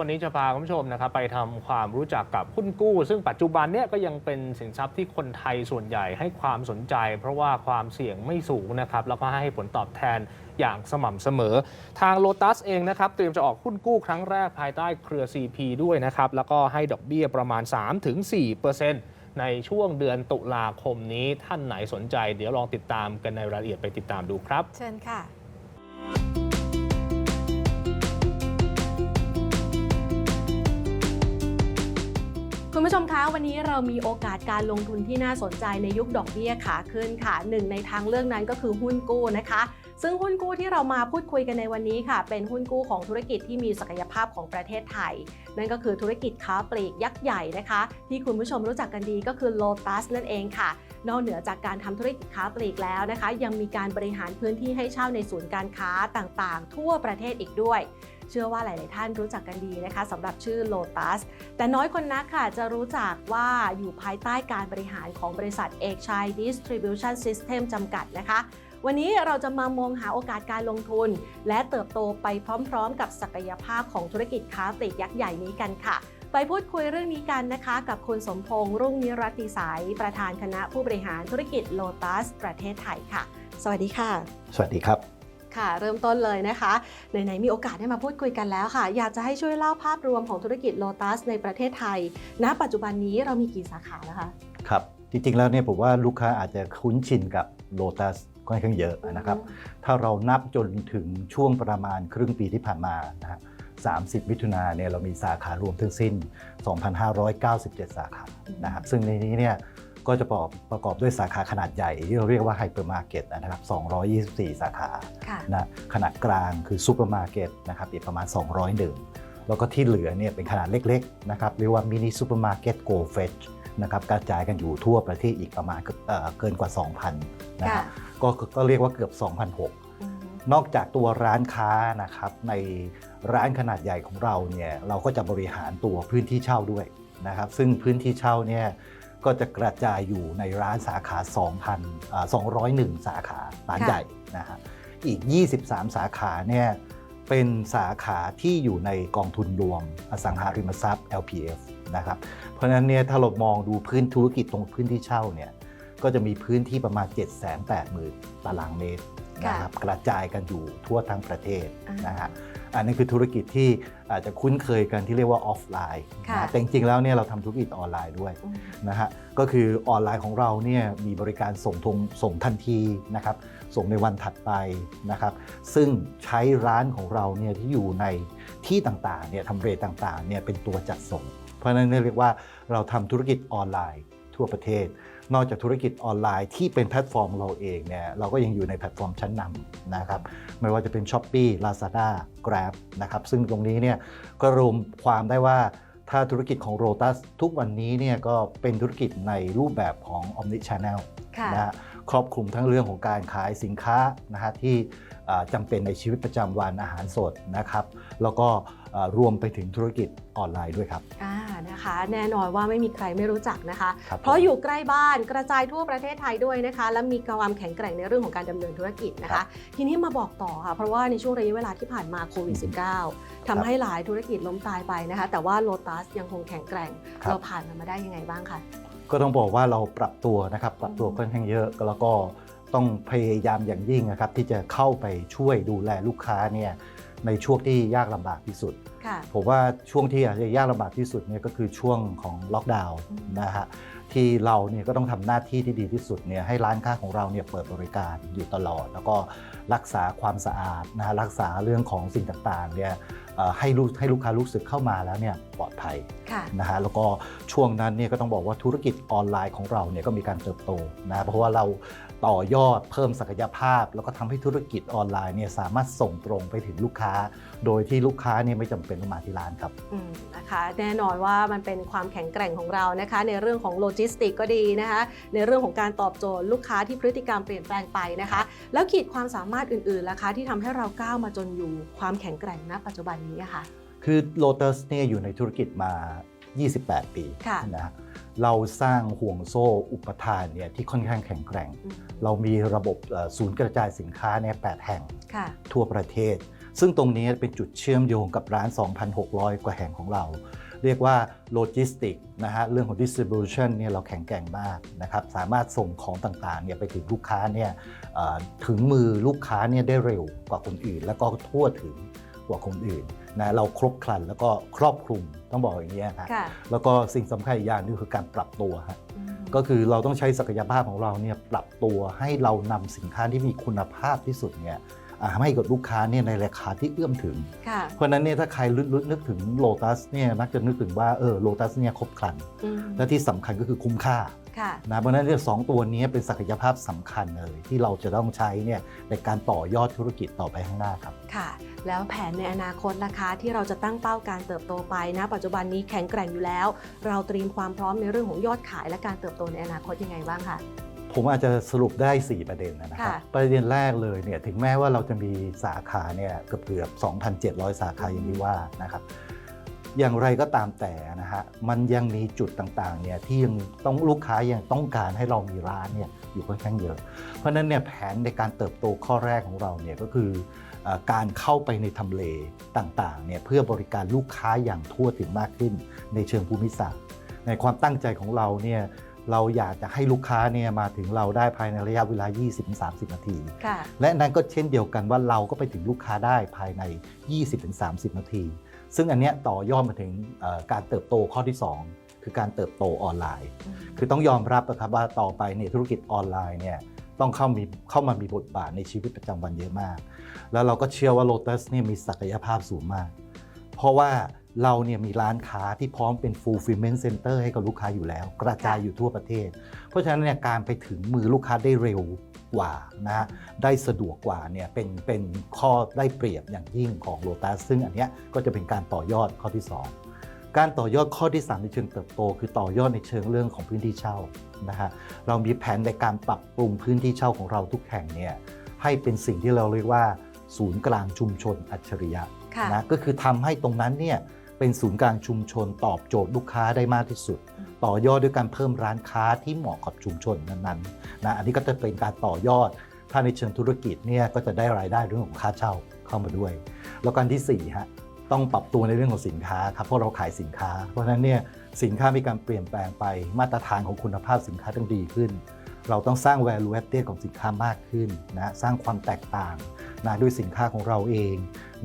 วันนี้จะพาคุณผู้ชมนะครับไปทำความรู้จักกับหุ้นกู้ ซึ่งปัจจุบันเนี่ยก็ยังเป็นสินทรัพย์ที่คนไทยส่วนใหญ่ให้ความสนใจ เพราะว่าความเสี่ยงไม่สูงนะครับแล้วก็ให้ผลตอบแทนอย่างสม่ำเสมอ ทาง Lotus เองนะครับเตรียมจะออกหุ้นกู้ครั้งแรกภายใต้เครือ CP ด้วยนะครับแล้วก็ให้ดอกเบี้ยประมาณ 3-4%ในช่วงเดือนตุลาคมนี้ท่านไหนสนใจ เดี๋ยวลองติดตามกันในรายละเอียดไปติดตามดูครับ เชิญค่ะ คุณผู้ชมคะวันนี้เรามีโอกาสการลงทุนที่น่าสนใจในยุคดอกเบี้ยขาขึ้นค่ะหนึ่งในทางเลือกนั้นก็คือหุ้นกู้นะคะ ซึ่งหุ้นกู้ที่เรามาพูดคุยกันในวันนี้ค่ะ เป็นหุ้นกู้ของธุรกิจที่มีศักยภาพของประเทศไทย นั่นก็คือธุรกิจค้าปลีกยักษ์ใหญ่นะคะ ที่คุณผู้ชมรู้จักกันดีก็คือ Lotus นั่นเองค่ะ นอกเหนือจากการทำธุรกิจค้าปลีกแล้วนะคะ ยังมีการบริหารพื้นที่ให้เช่าในศูนย์การค้าต่างๆ ทั่วประเทศอีกด้วย เชื่อว่าหลาย ๆ ท่านรู้จักกันดีนะคะสำหรับชื่อ Lotus แต่น้อยคนนักค่ะจะรู้จักว่าอยู่ภายใต้การบริหารของบริษัทเอกชัย Distribution System จำกัดนะคะวันนี้เราจะมามองหาโอกาสการลงทุน และเติบโตไปพร้อม ๆ กับศักยภาพของธุรกิจค้าปลีกยักษ์ใหญ่นี้กันค่ะ ไปพูดคุยเรื่องนี้กันนะคะ กับคุณสมพงษ์รุ่งนิรัติสาย ประธานคณะผู้บริหารธุรกิจ Lotus ประเทศไทยค่ะ สวัสดีค่ะ สวัสดีครับ ค่ะ เริ่มต้นเลยนะคะไหนๆมีโอกาสได้มาพูดคุยกันแล้วค่ะ อยากจะให้ช่วยเล่าภาพรวมของธุรกิจ Lotus ในประเทศไทย ณ ปัจจุบันนี้เรามีกี่สาขาแล้วคะ ครับ จริงๆ แล้วเนี่ยผมว่าลูกค้าอาจจะคุ้นชินกับ Lotus ค่อนข้างเยอะนะครับ ถ้าเรานับจนถึงช่วงประมาณครึ่งปีที่ผ่านมานะฮะ30 มิถุนาเนี่ยเรามีสาขารวมทั้งสิ้น 2,597 สาขานะครับซึ่งในนี้เนี่ย ก็จะประกอบประกอบด้วยสาขาขนาดใหญ่ที่เราเรียกว่าไฮเปอร์มาร์เก็ตนะครับ 224 สาขาค่ะ นะขนาดกลางคือซูเปอร์มาร์เก็ตนะครับอีกประมาณ 201 แล้วก็ที่เหลือเนี่ยเป็นขนาดเล็กๆนะครับเรียกว่ามินิซูเปอร์มาร์เก็ตโกลเฟชนะครับกระจายกันอยู่ทั่วประเทศอีกประมาณเอ่อเกินกว่า 2,000นะคค่ะรับก็ก็เรียกว่าเกือบ2,006อืม นอกจากตัวร้านค้านะครับในร้านขนาดใหญ่ของเราเนี่ยเราก็จะบริหารตัวพื้นที่เช่าด้วยนะครับ ซึ่งพื้นที่เช่าเนี่ย ก็จะกระจายอยู่ในร้านสาขา2,000อ่า201 สาขาร้านค่ะใหญ่นะฮะอีก 23 สาขาเนี่ยเป็นสาขาที่อยู่ในกองทุนรวมอสังหาริมทรัพย์ LPF นะครับเพราะฉะนั้นเนี่ยถ้าเรามองดูพื้นธุรกิจตรงพื้นที่เช่าเนี่ยก็จะมีพื้นที่ประมาณ 780,000ตารางเมตรนะครับกระจายกันอยู่ทั่วทั้งประเทศอ่านนะฮะ อันนี้คือธุรกิจที่อาจจะคุ้นเคยกันที่เรียกว่าออฟไลน์ค่ะนะแต่จริงๆแล้วเนี่ยเราทำธุรกิจออนไลน์ด้วยอืมนะฮะก็คือออนไลน์ของเราเนี่ยมีบริการส่งทงส่งทันทีนะครับส่งในวันถัดไปนะครับซึ่งใช้ร้านของเราเนี่ยที่อยู่ในที่ต่างๆเนี่ยทำเลต่างๆเนี่ยเป็นตัวจัดส่ง เพราะฉะนั้นเรียกว่าเราทำธุรกิจออนไลน์ทั่วประเทศ นอกจากธุรกิจออนไลน์ที่เป็นแพลตฟอร์มเราเองเนี่ยเราก็ยังอยู่ในแพลตฟอร์มชั้นนำนะครับไม่ว่าจะเป็น s h อ p e e Lazada Grab นะครับซึ่งตรงนี้เนี่ยก็รวมความได้ว่าถ้าธุรกิจของ Rotus ทุกวันนี้เนี่ยก็เป็นธุรกิจในรูปแบบของ Omni Channel ค่ะนะฮะครอบคลุมทั้งเรื่องของการขายสินค้านะฮะที่อ่า จำเป็นในชีวิตประจำวันอาหารสดนะครับแล้วก็อ่ารวมไปถึงธุรกิจออนไลน์ด้วยครับอ่านะคะแน่นอนว่าไม่มีใครไม่รู้จักนะคะครับเพราะอยู่ใกล้บ้านกระจายทั่วประเทศไทยด้วยนะคะ และมีความแข็งแกร่งในเรื่องของการดำเนินธุรกิจนะครัคะบทีนี้มาบอกต่อค่ะเพราะว่าในช่วงระยะเวลาที่ผ่านมาโควิด -19 ทำให้หลายธุรกิจล้มตายไปนะคะ แต่ว่า Lotus ยังคงแข็งแกร่งครับเราผ่านมันมาได้ยังไงบ้างคะก็ต้องบอกว่าเราปรับตัวนะครับปรับตัวค่อนข้างเยอะแล้วก็ ต้องพยายามอย่างยิ่งนะครับที่จะเข้าไปช่วยดูแลลูกค้าเนี่ยในช่วงที่ยากลำบากที่สุดค่ะผมว่าช่วงที่อาจจะยากลำบากที่สุดเนี่ยก็คือช่วงของล็อกดาวน์อืมนะฮะที่เราเนี่ยก็ต้องทำหน้าที่ที่ดีที่สุดเนี่ยให้ร้านค้าของเราเนี่ยเปิดบริการอยู่ตลอด แล้วก็รักษาความสะอาดนะฮะรักษาเรื่องของสิ่งต่างๆเนี่ยเอ่อให้ลูกให้ลูกค้ารู้สึกเข้ามาแล้วเนี่ยปลอดภัยค่ะนะฮะแล้วก็ช่วงนั้นเนี่ยก็ต้องบอกว่าธุรกิจออนไลน์ของเราเนี่ยก็มีการเติบโตนะเพราะว่าเรา ต่อยอดเพิ่มศักยภาพ แล้วก็ทำให้ธุรกิจออนไลน์เนี่ยสามารถส่งตรงไปถึงลูกค้า โดยที่ลูกค้าเนี่ยไม่จำเป็นต้องมาที่ร้านครับอืมนะคะแน่นอนว่ามันเป็นความแข็งแกร่งของเรานะคะ ในเรื่องของโลจิสติกก็ดีนะคะ ในเรื่องของการตอบโจทย์ลูกค้าที่พฤติกรรมเปลี่ยนแปลงไปนะคะ แล้วขีดความสามารถอื่นๆล่ะคะ ที่ทำให้เราก้าวมาจนอยู่ความแข็งแกร่งณปัจจุบันนี้อะค่ะ คือ Lotus เนี่ยอยู่ในธุรกิจมา 28 ปีค่ะนะฮะ เราสร้างห่วงโซ่อุปทานเนี่ยที่ค่อนข้างแข็งแกร่งอืมเรามีระบบเอ่อศูนย์กระจายสินค้าเนี่ย8แห่งค่ะทั่วประเทศ ซึ่งตรงนี้เป็นจุดเชื่อมโยงกับร้าน 2,600 กว่าแห่งของเรา เรียกว่าโลจิสติกนะฮะเรื่องของ distribution เนี่ยเราแข็งแกร่งมากนะครับสามารถส่งของต่างๆเนี่ยไปถึงลูกค้าเนี่ยเอ่อถึงมือลูกค้าเนี่ยได้เร็วกว่าคนอื่น แล้วก็ทั่วถึงกว่าคนอื่น นะเราครบครันแล้วก็ครอบคลุมต้องบอกอย่างนี้ยครับค่ะแล้วก็สิ่งสำคัญอีกอย่างหนึงคือการปรับตัวฮะอืมก็คือเราต้องใช้ศักยภาพของเราเนี่ยปรับตัวให้เรานำสินค้าที่มีคุณภาพที่สุดเนี่ยอ่าให้กับลูกค้าเนี่ยในราคาที่เอื้อมถึงค่ะเพราะฉะนั้นเนี่ยถ้าใครลึกๆนึกถึงโลตัสเนี่ยมักจะนึกถึงว่าเออโลตัสเนี่ยครบครันอืมและที่สำคัญก็คือคุ้มค่าค่ะ นะเพราะฉะนั้นเนี่ยสองตัวนี้เป็นศักยภาพสำคัญเลยที่เราจะต้องใช้เนี่ยในการต่อยอดธุรกิจต่อไปข้างหน้าครับค่ะ แล้วแผนในอนาคตล่ะคะที่เราจะตั้งเป้าการเติบโตไปนะ ปัจจุบันนี้แข็งแกร่งอยู่แล้ว เราเตรียมความพร้อมในเรื่องของยอดขายและการเติบโตในอนาคตยังไงบ้างคะผมอาจจะสรุปได้ 4 ประเด็นนะครับค่ะประเด็นแรกเลยเนี่ยถึงแม้ว่าเราจะมีสาขาเนี่ยเกือบเกือบ2,700 สาขาอย่างที่ว่านะครับ อย่างไรก็ตามแต่นะฮะมันยังมีจุดต่างๆเนี่ยที่ยังต้องลูกค้ายังต้องการให้เรามีร้านเนี่ยอยู่ค่อนข้างเยอะ เพราะฉะนั้นเนี่ยแผนในการเติบโตข้อแรกของเราเนี่ยก็คือเอ่อการเข้าไปในทำเลต่างๆเนี่ยเพื่อบริการลูกค้าอย่างทั่วถึงมากขึ้นในเชิงภูมิศาสตร์ในความตั้งใจของเราเนี่ยเราอยากจะให้ลูกค้าเนี่ยมาถึงเราได้ภายในระยะเวลา 20-30 นาทีค่ะและนั้นก็เช่นเดียวกันว่าเราก็ไปถึงลูกค้าได้ภายใน 20-30 นาที ซึ่งอันเนี้ยต่อยอดมาถึงเอ่อการเติบโตข้อที่ 2 คือการเติบโตออนไลน์ คือต้องยอมรับนะครับว่าต่อไปเนี่ยธุรกิจออนไลน์เนี่ยต้องเข้ามีเข้ามามีบทบาทในชีวิตประจำวันเยอะมาก แล้วเราก็เชื่อว่า Lotus เนี่ยมีศักยภาพสูงมาก เพราะว่า เราเนี่ยมีร้านค้าที่พร้อมเป็น fulfillment center ให้กับลูกค้าอยู่แล้ว กระจายอยู่ทั่วประเทศ เพราะฉะนั้นเนี่ยการไปถึงมือลูกค้าได้เร็วกว่านะฮะได้สะดวกกว่าเนี่ยเป็นเป็นข้อได้เปรียบอย่างยิ่งของ Lotus ซึ่งอันเนี้ยก็จะเป็นการต่อยอดข้อที่ 2 การต่อยอดข้อที่ 3 ในเชิงเติบโต คือต่อยอดในเชิงเรื่องของพื้นที่เช่านะฮะเรามีแผนในการปรับปรุงพื้นที่เช่าของเราทุกแห่งเนี่ยให้เป็นสิ่งที่เราเรียกว่า ศูนย์กลางชุมชนอัจฉริยะค่ะนะก็คือทำให้ตรงนั้นเนี่ย เป็นศูนย์กลางชุมชนตอบโจทย์ลูกค้าได้มากที่สุดอืมต่อยอดด้วยการเพิ่มร้านค้าที่เหมาะกับชุมชนนั้นๆนะอันนี้ก็จะเป็นการต่อยอด ถ้าในเชิงธุรกิจเนี่ยก็จะได้รายได้เรื่องของค่าเช่าเข้ามาด้วย แล้วการที่4ฮะต้องปรับตัวในเรื่องของสินค้าครับเพราะเราขายสินค้า เพราะฉะนั้นเนี่ยสินค้ามีการเปลี่ยนแปลงไปมาตรฐานของคุณภาพสินค้าต้องดีขึ้น เราต้องสร้าง value added ของสินค้ามากขึ้นนะสร้างความแตกต่าง นะด้วยสินค้าของเราเอง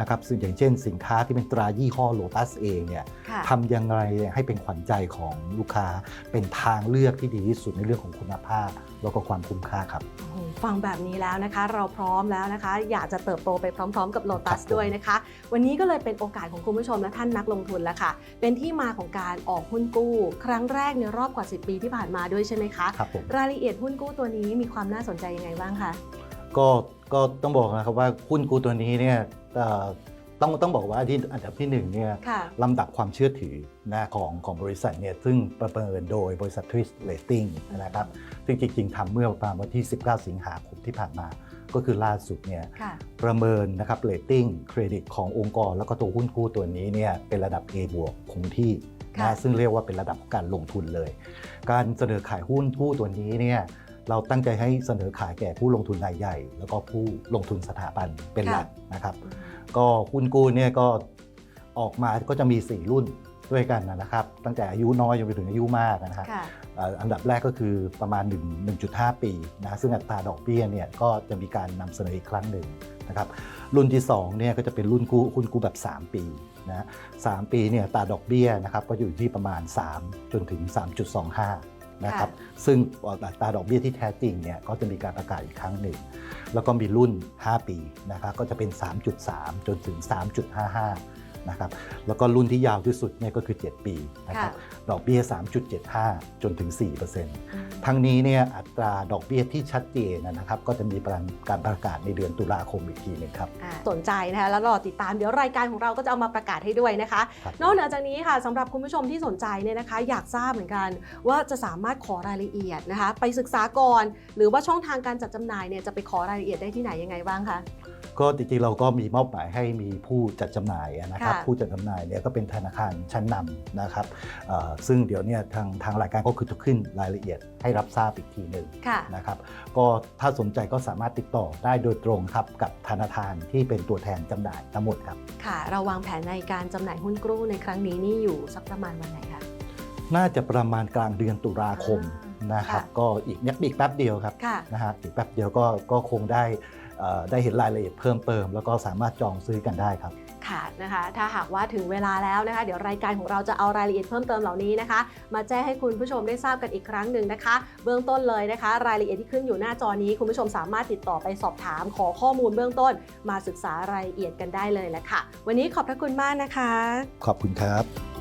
นะครับซึ่งอย่างเช่นสินค้าที่เป็นตรายี่ห้อโลตัสเองเนี่ยค่ะทำยังไงให้เป็นขวัญใจของลูกค้า เป็นทางเลือกที่ดีที่สุดในเรื่องของคุณภาพ แล้วก็ความคุ้มค่าครับ โอ้โหฟังแบบนี้แล้วนะคะ เราพร้อมแล้วนะคะ อยากจะเติบโตไปพร้อม ๆ กับโลตัครัสบผม ด้วยนะคะ วันนี้ก็เลยเป็นโอกาสของคุณผู้ชมและท่านนักลงทุนแล้วค่ะ เป็นที่มาของการออกหุ้นกู้ ครั้งแรกในรอบกว่า 10 ปีที่ผ่านมาด้วยใช่ไหมคะ ครับผม รายละเอียดหุ้นกู้ตัวนี้มีความน่าสนใจยังไงบ้างคะ ก็ก็ต้องบอกนะครับว่าหุ้นกูตัวนี้เนี่ยเอ่อต้องต้องบอกว่าที่อันดับที่หนึ่งเนี่ยค่ะลำดับความเชื่อถือนะของของบริษัทเนี่ยซึ่งประเมินโดยบริษัททริสเ a ตติ้งนะครับซึ่งจริงๆทำเมื่อประมาณวันที่ 19 สิงหาคมที่ผ่านมา ก็คือล่าสุดเนี่ยค่ะประเมินนะครับเรตติ้งเครดิตขององค์กร แล้วก็ตัวหุ้นกู้ตัวนี้เนี่ยเป็นระดับ A บวกคงที่ค่ะนะซึ่งเรียกว่าเป็นระดับของการลงทุนเลย การเสนอขายหุ้นกู้ตัวนี้เนี่ย เราตั้งใจให้เสนอขายแก่ผู้ลงทุนรายใหญ่ แล้วก็ผู้ลงทุนสถาบันเป็นหลักนะครับอืมก็หุ้นกู้เนี่ยก็ออกมาก็จะมี 4 รุ่นด้วยกันนะครับ ตั้งแต่อายุน้อยจนไปถึงอายุมากนะฮะค่ะเอ่ออันดับแรกก็คือประมาณ 1 1.5 ปีนะซึ่งอัตราดอกเบี้ยเนี่ยก็จะมีการนำเสนออีกครั้งหนึ่งนะครับรุ่นที่2เนี่ยก็จะเป็นรุ่นกู้หุ้นกู้แบบ 3 ปีนะ3ปีเนี่ยอัตราดอกเบี้ยนะครับก็อยู่ที่ประมาณ 3 จนถึง 3.25 นะครับซึ่งอัตราดอกเบี้ยที่แท้จริงเนี่ยก็จะมีการประกาศอีกครั้งหนึ่ง แล้วก็มีรุ่น 5 ปีนะครับก็จะเป็น 3.3 จนถึง 3.55 นะครับแล้วก็รุ่นที่ยาวที่สุดเนี่ยก็คือ 7 ปีนะครับดอกเบี้ย 3.75 จนถึง4%อืมทั้งนี้เนี่ยอัตราดอกเบี้ยที่ชัดเจนนะครับก็จะมีการประกาศในเดือนตุลาคมอีกทีหนึงครับอ่าสนใจนะคะแล้วรอติดตามเดี๋ยวรายการของเราก็จะเอามาประกาศให้ด้วยนะคะครับนอกเหนือจากนี้ค่ะสำหรับคุณผู้ชมที่สนใจเนี่ยนะคะ อยากทราบเหมือนกันว่าจะสามารถขอรายละเอียดนะคะไปศึกษาก่อน หรือว่าช่องทางการจัดจำหน่ายเนี่ยจะไปขอรายละเอียดได้ที่ไหนยังไงบ้างคะ ก็จริงๆเราก็มีมอบหมายให้มีผู้จัดจำหน่ายนะครับ ค่ะ ผู้จัดจำหน่ายเนี่ยก็เป็นธนาคารชั้นนำนะครับเอ่อซึ่งเดี๋ยวเนี่ยทางทางรายการก็คือจะขึ้นรายละเอียดให้รับทราบอีกทีหนึ่งค่ะ นะครับก็ถ้าสนใจก็สามารถติดต่อได้โดยตรงครับกับธนาคารที่เป็นตัวแทนจำหน่ายทั้งหมดครับ ค่ะ เราวางแผนในการจำหน่ายหุ้นกู้ในครั้งนี้นี่อยู่สักประมาณวันไหนคะ น่าจะประมาณกลางเดือนตุลาคมอ่านนะครับ ค่ะ ก็อีกนิดอีกแป๊บเดียวครับ ค่ะ นะฮะอีกแป๊บเดียวก็ก็คงได้เอ่อ ได้เห็นรายละเอียดเพิ่มเติม แล้วก็สามารถจองซื้อกันได้ครับค่ะนะคะถ้าหากว่าถึงเวลาแล้วนะคะ เดี๋ยวรายการของเราจะเอารายละเอียดเพิ่มเติมเหล่านี้นะคะ มาแจ้งให้คุณผู้ชมได้ทราบกันอีกครั้งหนึ่งนะคะ เบื้องต้นเลยนะคะ รายละเอียดที่ขึ้นอยู่หน้าจอนี้ คุณผู้ชมสามารถติดต่อไปสอบถามขอข้อมูลเบื้องต้น มาศึกษารายละเอียดกันได้เลยแหละค่ะ วันนี้ขอบพระคุณมากนะคะ ขอบคุณครับ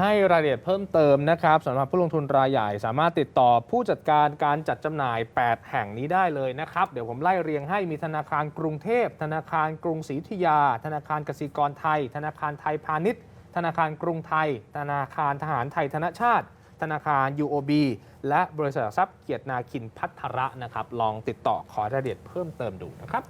ให้รายละเอียดเพิ่มเติมนะครับสำหรับผู้ลงทุนรายใหญ่สามารถติดต่อผู้จัดการการจัดจำหน่าย 8 แห่งนี้ได้เลยนะครับ เดี๋ยวผมไล่เรียงให้มีธนาคารกรุงเทพ ธนาคารกรุงศรีอยุธยา ธนาคารกสิกรไทย ธนาคารไทยพาณิชย์ ธนาคารกรุงไทย ธนาคารทหารไทยธนชาติ ธนาคาร UOB และบริษัททรัพย์เกียรตินาคินพัทระนะครับลองติดต่อขอรายละเอียดเพิ่มเติมดูนะครับ